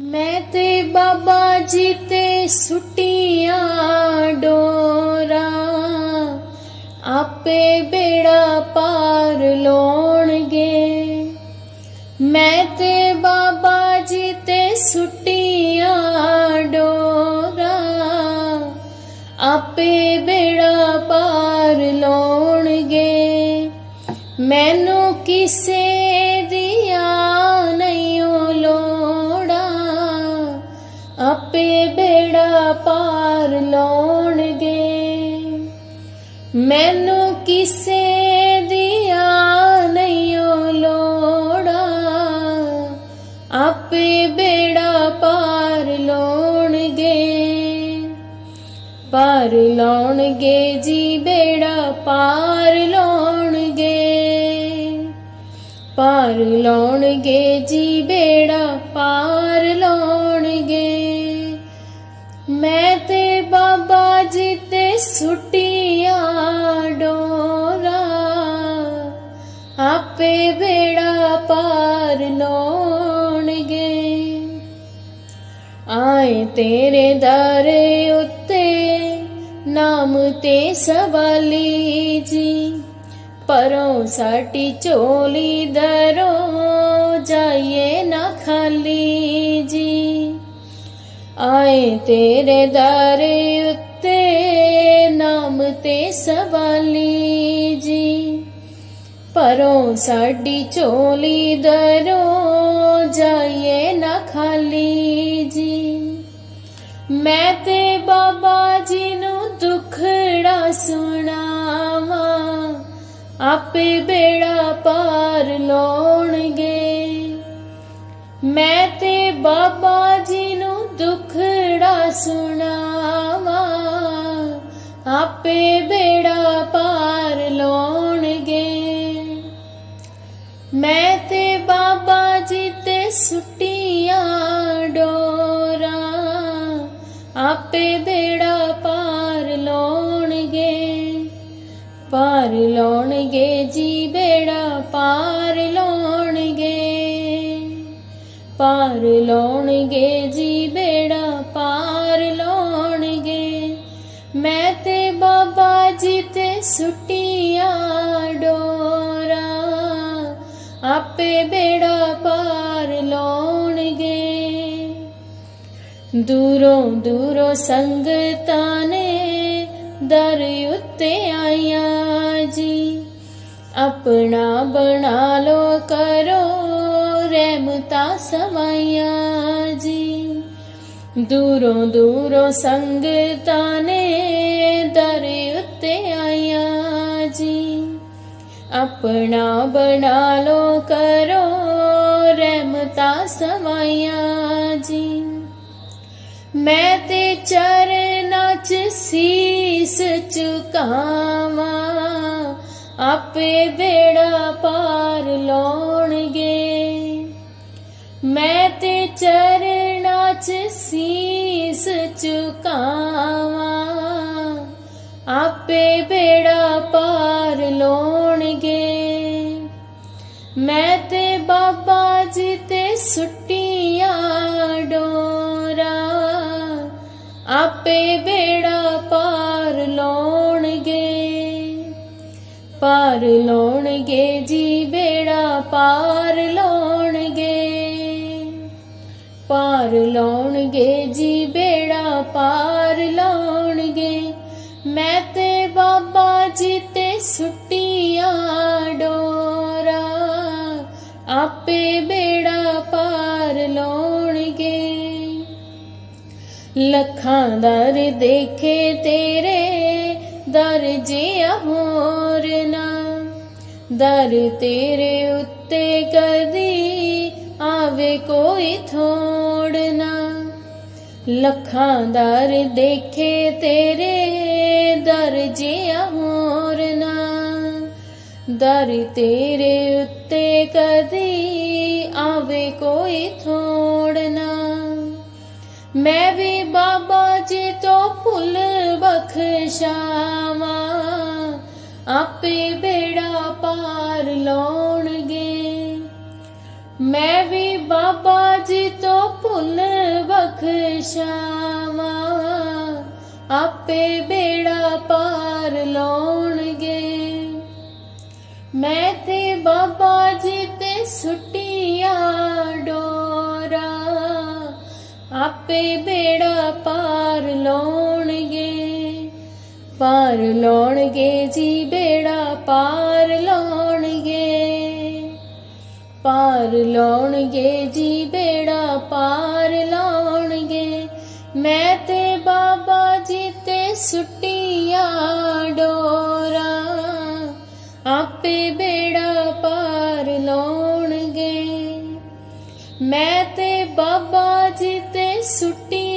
ਮੈਂ ਤੇ ਬਾਬਾ ਜੀ ਤੇ ਸੁਟੀਆਂ ਡੋਰਾ। ਆਪੇ ਬੇੜਾ ਪਾਰ ਲਾਉਣਗੇ। ਮੈਂ ਤੇ ਬਾਬਾ ਜੀ ਤੇ ਸੁਟੀਆਂ ਡੋਰਾ। ਆਪੇ ਬੇੜਾ ਪਾਰ ਲਾਉਣਗੇ। ਮੈਨੂੰ ਕਿਸੇ ਪਾਰ ਲਾਉਣਗੇ। ਮੈਨੂੰ ਕਿਸੇ ਦੀਆਂ ਨਹੀਂ ਓ ਲੋੜਾ। ਆਪੇ ਬੇੜਾ ਪਾਰ ਲਾਉਣਗੇ। ਪਾਰ ਲਾਉਣਗੇ ਜੀ, ਬੇੜਾ ਪਾਰ ਲਾਉਣਗੇ। ਪਾਰ ਲਾਉਣਗੇ ਜੀ, ਬੇੜਾ ਪਾਰ ਲਾਉਣਗੇ। ਮੈਂ ਤੇ ਬਾਬਾ ਜੀ ਤੇ ਸੁਟੀਆਂ ਡੋਰਾ। ਆਪੇ ਬੇੜਾ ਪਾਰ ਲਾਉਣਗੇ। ਆਏ ਤੇਰੇ ਦਰ ਉੱਤੇ ਨਾਮ ਤੇ ਸਵਾਲੀ ਜੀ। ਪਰੋਂ ਸਾਡੀ ਝੋਲੀ ਦਰੋ ਜਾਈਏ ਨਾ ਖਾਲੀ। ਆਏ ਤੇਰੇ ਦਰ ਉੱਤੇ ਨਾਮ ਤੇ ਸਵਾਲੀ ਜੀ। ਪਰੋਂ ਸਾਡੀ ਝੋਲੀ ਦਰੋ ਜਾਈਏ ਨਾ ਖਾਲੀ ਜੀ। ਮੈਂ ਤੇ ਬਾਬਾ ਜੀ ਨੂੰ ਦੁਖੜਾ ਸੁਣਾਵਾਂ, ਆਪੇ ਬੇੜਾ ਪਾਰ ਲਾਉਣਗੇ। ਮੈਂ ਤੇ ਬਾਬਾ ਜੀ ਨੂੰ ਦੁਖੜਾ ਸੁਣਾਵਾਂ, ਆਪੇ ਬੇੜਾ ਪਾਰ ਲਾਉਣਗੇ। ਮੈਂ ਤੇ ਬਾਬਾ ਜੀ ਤੇ ਸੁਟੀਆਂ ਡੋਰਾ, ਆਪੇ ਬੇੜਾ ਪਾਰ ਲਾਉਣਗੇ। ਪਾਰ ਲਾਉਣਗੇ ਜੀ, ਬੇੜਾ ਪਾਰ ਪਾਰ ਲਾਉਣਗੇ ਜੀ ਬੇੜਾ ਪਾਰ ਲਾਉਣਗੇ। ਮੈਂ ਤੇ ਬਾਬਾ ਜੀ ਤੇ ਸੁਟੀਆਂ ਡੋਰਾ। ਆਪੇ ਬੇੜਾ ਪਾਰ ਲਾਉਣਗੇ। ਦੂਰੋਂ ਦੂਰੋਂ ਸੰਗਤਾਂ ਨੇ ਦਰ ਉੱਤੇ ਆਈਆਂ ਜੀ। ਆਪਣਾ ਬਣਾ ਲੋ ਕਰੋ ਰਹਿਮਤਾ ਸਮਾਈਆਂ ਜੀ। ਦੂਰੋਂ ਦੂਰੋਂ ਸੰਗਤਾਂ ਨੇ ਦਰ ਉੱਤੇ ਆਈਆਂ ਜੀ। ਆਪਣਾ ਬਣਾ ਲੋ ਕਰੋ ਰਹਿਮਤਾ ਸਮਾਇਆ ਜੀ। ਮੈਂ ਤੇ ਚਰਨਾਂ 'ਚ ਸੀਸ ਝੁਕਾਵਾਂ, ਆਪੇ ਬੇੜਾ ਪਾਰ ਲਾਉਣਗੇ। ਮੈਂ ਤੇ ਚਰਨਾਂ 'ਚ ਸੀਸ ਝੁਕਾਵਾਂ। ਆਪੇ ਬੇੜਾ ਪਾਰ ਲਾਉਣਗੇ। ਮੈਂ ਤੇ ਬਾਬਾ ਜੀ ਤੇ ਸੁੱਟੀਆਂ ਡੋਰਾ। ਆਪੇ ਬੇੜਾ ਪਾਰ ਲਾਉਣਗੇ। ਪਾਰ ਲਾਉਣਗੇ ਜੀ, ਬੇੜਾ ਪਾਰ ਲਾਉਣਗੇ। ਪਾਰ ਲਾਉਣਗੇ, ਜੀ ਬੇੜਾ ਪਾਰ ਲਾਉਣਗੇ। ਮੈਂ ਤੇ ਬਾਬਾ ਜੀ ਤੇ ਸੁੱਟੀਆਂ ਡੋਰਾ। ਆਪੇ ਬੇੜਾ ਪਾਰ ਲਾਉਣਗੇ। ਲੱਖਾਂ ਦਰ ਦੇਖੇ ਤੇਰੇ, ਦਰ ਜਿਆ ਹੋਰ ਨਾ। ਦਰ ਤੇਰੇ ਉੱਤੇ ਕਦੀ ਆਵੇ ਕੋਈ ਥੋੜ ਨਾ। ਲੱਖਾਂ ਦਰ ਦੇਖੇ ਤੇਰੇ, ਦਰ ਜਿਆ ਹੋਰ ਨਾ। ਦਰ ਤੇਰੇ ਉੱਤੇ ਕਦੀ ਆਵੇ ਕੋਈ ਥੋੜ ਨਾ। ਮੈਂ ਵੀ ਬਾਬਾ ਜੀ ਤੋਂ ਭੁੱਲ ਬਖਸ਼ਾਵਾਂ। ਆਪੇ ਬੇੜਾ ਪਾਰ ਲਓ ਮੈਂ ਵੀ ਬਾਬਾ ਜੀ ਤੋਂ ਭੁੱਲ ਬਖਸ਼ਾਵਾਂ। ਆਪੇ ਬੇੜਾ ਪਾਰ ਲਾਉਣਗੇ। ਮੈਂ ਤੇ ਬਾਬਾ ਜੀ ਤੇ ਸੁੱਟੀਆਂ ਡੋਰਾ। ਆਪੇ ਬੇੜਾ ਪਾਰ ਲਾਉਣਗੇ। ਪਾਰ ਲਾਉਣਗੇ ਜੀ, ਬੇੜਾ ਪਾਰ ਲਾਉਣ ਪਾਰ ਲਾਉਣਗੇ ਜੀ ਬੇੜਾ ਪਾਰ ਲਾਉਣਗੇ। ਮੈਂ ਤੇ ਬਾਬਾ ਜੀ ਤੇ ਸੁੱਟੀਆਂ ਡੋਰਾ। ਆਪੇ ਬੇੜਾ ਪਾਰ ਲਾਉਣਗੇ। ਮੈਂ ਤੇ ਬਾਬਾ ਜੀ ਤੇ ਸੁੱਟੀਆਂ